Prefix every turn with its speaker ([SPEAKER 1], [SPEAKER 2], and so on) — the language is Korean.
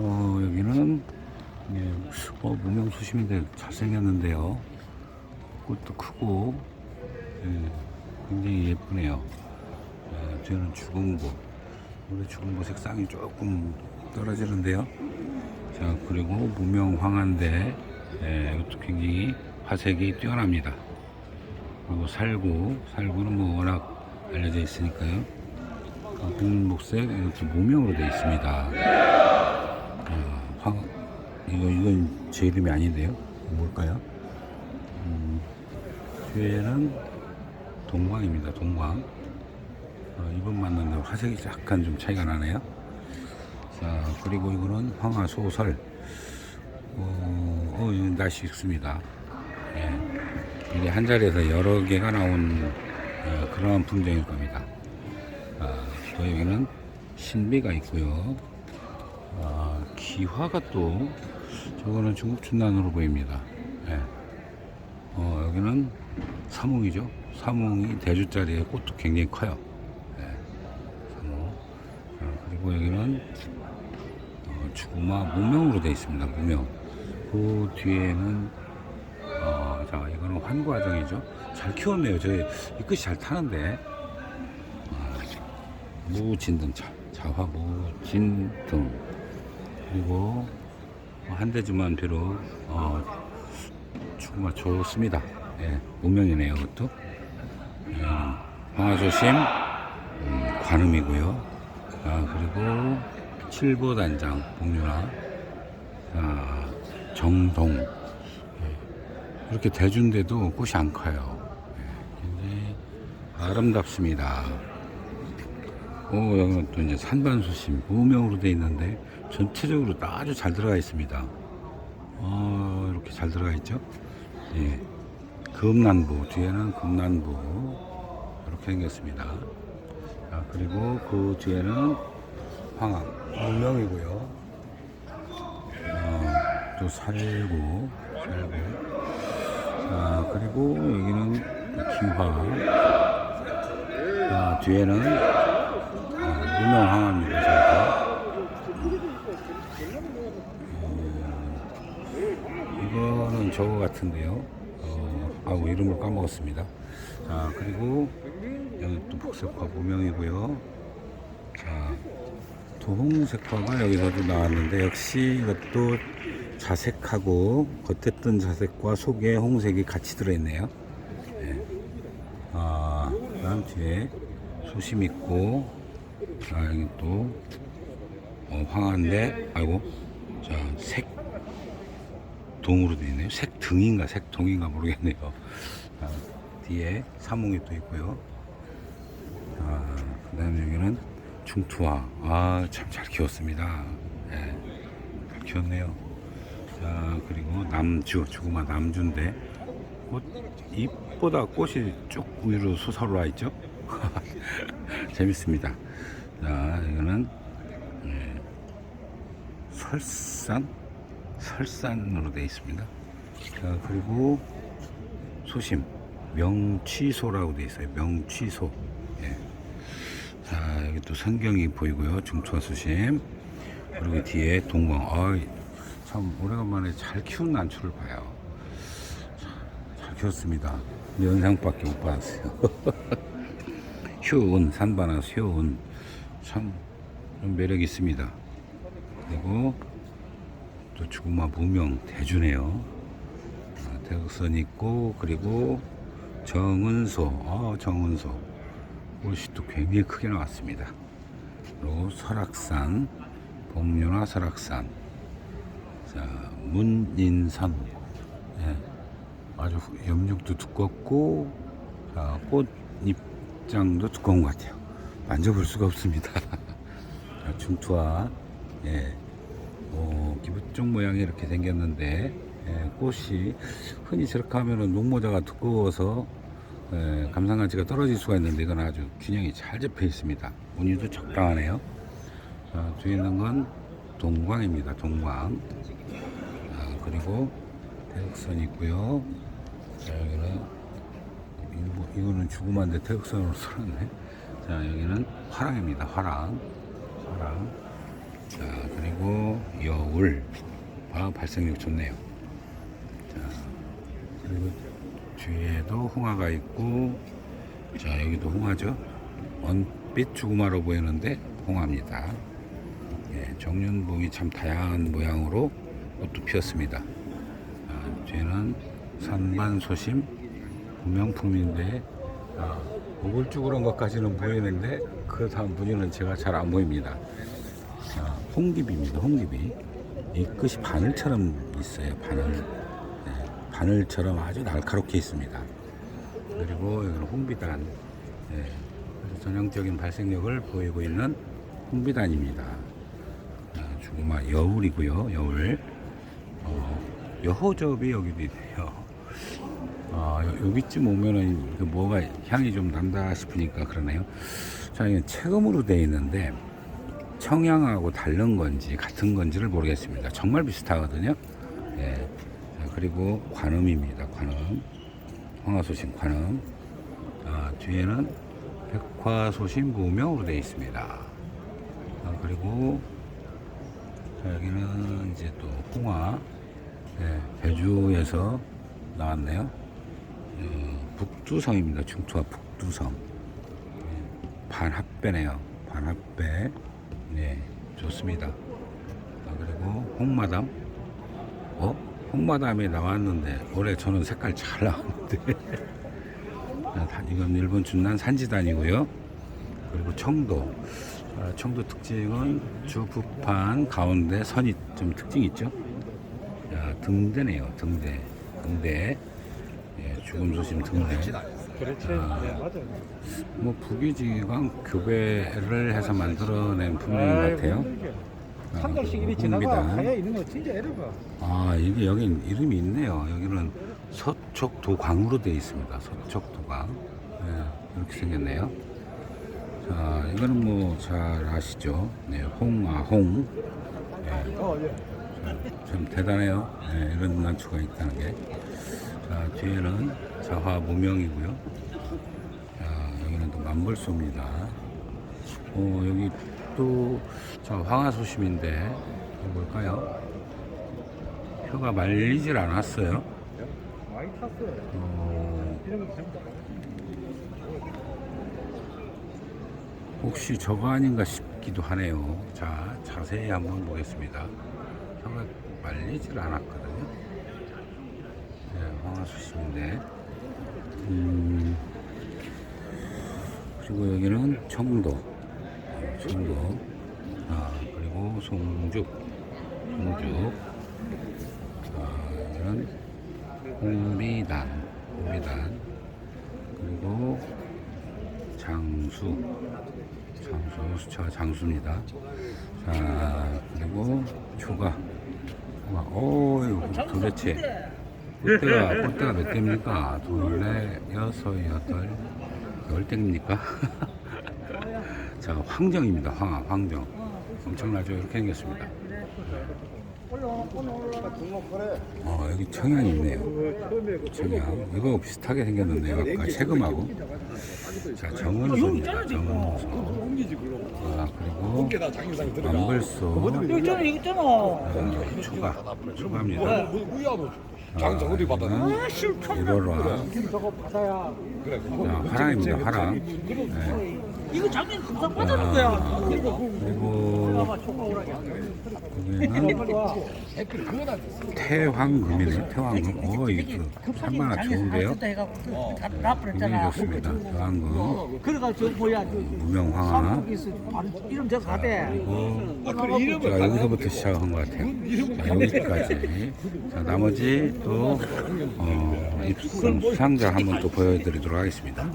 [SPEAKER 1] 어, 여기는 예, 어, 무명수심인데 잘생겼는데요. 꽃도 크고 예, 굉장히 예쁘네요. 예, 저는 죽은보 원래 죽은보 색상이 조금 떨어지는데요. 자 그리고 무명 황한데 예, 이것도 굉장히 화색이 뛰어납니다. 그리고 살구 살구는 뭐 워낙 알려져 있으니까요. 어, 국민목색 이것도 무명으로 되어 있습니다. 어, 황 이거 이건 제 이름이 아닌데요. 뭘까요? 음, 뒤에는 동광입니다. 동광. 어, 이번 만났는데 화색이 약간 좀 차이가 나네요. 자 그리고 이거는 황화 소설. 어, 어 이건 날씨 익습니다. 예. 이게 한 자리에서 여러 개가 나온 어, 그런 풍경일 겁니다. 아, 또 여기는 신비가 있고요. 아, 기화가 또 저거는 중국 춘난으로 보입니다. 예. 어, 여기는 사몽이죠. 사몽이 대주짜리에 꽃도 굉장히 커요. 예. 사몽. 아, 그리고 여기는 어, 주구마 무명으로 되어 있습니다. 무명. 그 뒤에는 어, 자 이거는 환과정이죠. 잘 키웠네요. 저희 이 끝이 잘 타는데. 무진등차, 자화 무진등 그리고 한 대지만 비록 어, 정말 좋습니다. 예, 무명이네요, 그것도. 예, 황화조심 음, 관음이고요. 아, 그리고 칠보 단장 복류나 아, 정동 예, 이렇게 대준데도 꽃이 안 커요. 예, 굉장히 아름답습니다. 오, 여기는 또 이제 산반수심 무명으로 되어 있는데 전체적으로 아주 잘 들어가 있습니다. 어, 이렇게 잘 들어가 있죠? 예. 금난부, 뒤에는 금난부. 이렇게 생겼습니다. 자, 그리고 그 뒤에는 황암, 무명이고요. 어, 또 살구, 살구. 자, 그리고 여기는 기화. 자, 뒤에는 무명 항암입니다. 저거. 음, 이거는 저거 같은데요. 어, 아우 이름을 까먹었습니다. 자 그리고 여기 또 복색화 무명이고요. 자 도홍색화가 여기서도 나왔는데 역시 이것도 자색하고 겉에 뜬 자색과 속에 홍색이 같이 들어있네요. 네. 아, 그다음 뒤에 소심 있고 자, 여기 또, 어, 황한데, 아이고, 자, 색, 동으로 되어 있네요. 색등인가 색동인가 모르겠네요. 자, 뒤에 사몽이 또 있고요. 자, 그 다음에 여기는 중투화. 아, 참 잘 키웠습니다. 예, 잘 키웠네요. 자, 그리고 남주, 주구마 남주인데, 꽃, 잎보다 꽃이 쭉 위로 솟아올라 있죠? 재밌습니다. 자, 이거는 예, 설산 설산으로 되어 있습니다. 자, 그리고 소심 명취소라고 되어 있어요. 명취소. 예. 자, 여기 또 성경이 보이고요. 중투와 수심. 그리고 뒤에 동광. 아, 참 오래간만에 잘 키운 난초를 봐요. 자, 잘 키웠습니다. 연상밖에 못 받았어요. 효은, 산바나 효은. 참 매력 있습니다. 그리고 또 주구마 무명 대주네요. 아, 대극선 있고 그리고 정은소, 아 정은소 꽃이 또 굉장히 크게 나왔습니다. 그리고 설악산, 복륜화 설악산, 자 문인산, 예, 아주 염력도 두껍고 자, 꽃 입장도 두꺼운 것 같아요. 만져볼 수가 없습니다. 자, 중투와 예, 뭐 기부종 모양이 이렇게 생겼는데 예, 꽃이 흔히 저렇게 하면은 녹모자가 두꺼워서 예, 감상 가치가 떨어질 수가 있는데 이건 아주 균형이 잘 잡혀 있습니다. 무늬도 적당하네요. 자, 뒤에 있는 건 동광입니다. 동광. 자, 그리고 대극선이 있고요. 자, 여기는 이거- 이거는 죽음한데 대극선으로 써놨네. 자, 여기는 화랑입니다. 화랑. 화랑. 연. 아, 발생력 좋네요. 자, 그리고 뒤에도 홍화가 있고, 자, 여기도 홍화죠. 원빛 주구마로 보이는데 홍화입니다. 예, 정륜봉이 참 다양한 모양으로 꽃도 피었습니다. 아, 뒤에는 산반소심 구명품인데 아, 오글쭈글한 것까지는 보이는데 그 다음 분위는 제가 잘 안 보입니다. 아, 홍깁입니다. 홍깁이 이 끝이 바늘처럼 있어요. 바늘 네, 바늘처럼 아주 날카롭게 있습니다. 그리고 여기는 홍비단 네, 전형적인 발생력을 보이고 있는 홍비단입니다. 아, 주구마 여울이고요. 여울 어, 여호접이 여기도 있네요. 아, 여- 여기쯤 오면은 그 뭐가 향이 좀 난다 싶으니까 그러네요. 자, 이게 체금으로 되어 있는데 청양하고 다른 건지 같은 건지를 모르겠습니다. 정말 비슷하거든요. 예. 자, 그리고 관음입니다. 관음. 황화소신 관음. 아, 뒤에는 백화소신 무명으로 되어 있습니다. 아, 그리고 자, 여기는 이제 또 홍화. 예, 제주에서 나왔네요. 어, 북두성입니다. 중투와 북두성. 예, 반합배네요. 반합배. 네, 좋습니다. 아, 그리고 홍마담. 어? 홍마담이 나왔는데 올해 저는 색깔 잘 나왔는데. 아, 다- 이건 일본 준난 산지단이고요. 그리고 청도. 아, 청도 특징은 주부판 가운데 선이 좀 특징 있죠. 야, 등대네요. 등대. 등대. 예, 죽음 소심 등대.
[SPEAKER 2] 그렇지. 네, 맞아요.
[SPEAKER 1] 뭐 부기지강 교배를 해서 만들어낸 품종인 것 같아요.
[SPEAKER 2] 한 달씩 이리
[SPEAKER 1] 아,
[SPEAKER 2] 지나가. 가야 있는 거 진짜 애로가.
[SPEAKER 1] 아 이게 여긴 이름이 있네요. 여기는 서척도광으로 되어 있습니다. 서척도광. 네, 이렇게 생겼네요. 자 이거는 뭐 잘 아시죠? 네, 홍아홍. 네,
[SPEAKER 2] 어, 예.
[SPEAKER 1] 참 대단해요. 네, 이런 난초가 있다는 게. 자, 뒤에는 자화 무명이고요. 자, 여기는 또 만벌소입니다. 어, 여기 또, 자, 황화소심인데, 뭘까요? 혀가 말리질 않았어요.
[SPEAKER 2] 어.
[SPEAKER 1] 혹시 저거 아닌가 싶기도 하네요. 자, 자세히 한번 보겠습니다. 혀가 말리질 않았거든요. 네, 황화수심인데. 음, 그리고 여기는 청도. 네, 청도. 아, 그리고 송죽. 송죽. 아, 여기는 홍비단. 홍비단. 그리고 장수. 장수, 수차가 장수입니다. 자, 그리고 초가. 와, 오, 도대체. 꽃대가, 꽃대가 몇 개입니까? 둘, 넷, 여섯, 여덟, 열 대입니까? 자, 황정입니다. 황, 황정. 엄청나죠? 이렇게 생겼습니다. 어, 여기 청양이 있네요. 청양. 이거 비슷하게 생겼는데요. 아까 세금하고. 자, 정은소입니다. 정은소. 아, 그리고 만벌소.
[SPEAKER 3] 여기 있잖아, 여기 있잖아.
[SPEAKER 1] 아, 초가. 초가입니다.
[SPEAKER 4] 장 어디 받아?
[SPEAKER 3] 아, 씨, 참.
[SPEAKER 1] 1월화.
[SPEAKER 2] 저거 받아야
[SPEAKER 1] 자, 화랑입니다. 화랑. 네.
[SPEAKER 3] 이거 작년 금상 받아는 거야.
[SPEAKER 1] 그리고 여기는 태황금이네. 태황금. 오, 이게 좀 산만화 좋은데요?
[SPEAKER 3] 해갖고 다
[SPEAKER 1] 굉장히
[SPEAKER 3] 나버렸잖아.
[SPEAKER 1] 좋습니다. 태황금.
[SPEAKER 3] 그래가지고 저 뭐야, 저. 삼국에서 이름 저 가대.
[SPEAKER 1] 그리고 자, 여기서부터 시작한 것 같아요. 자, 여기까지. 자, 나머지 또, 어, 입 수상자 한번 또 보여드리도록 하겠습니다.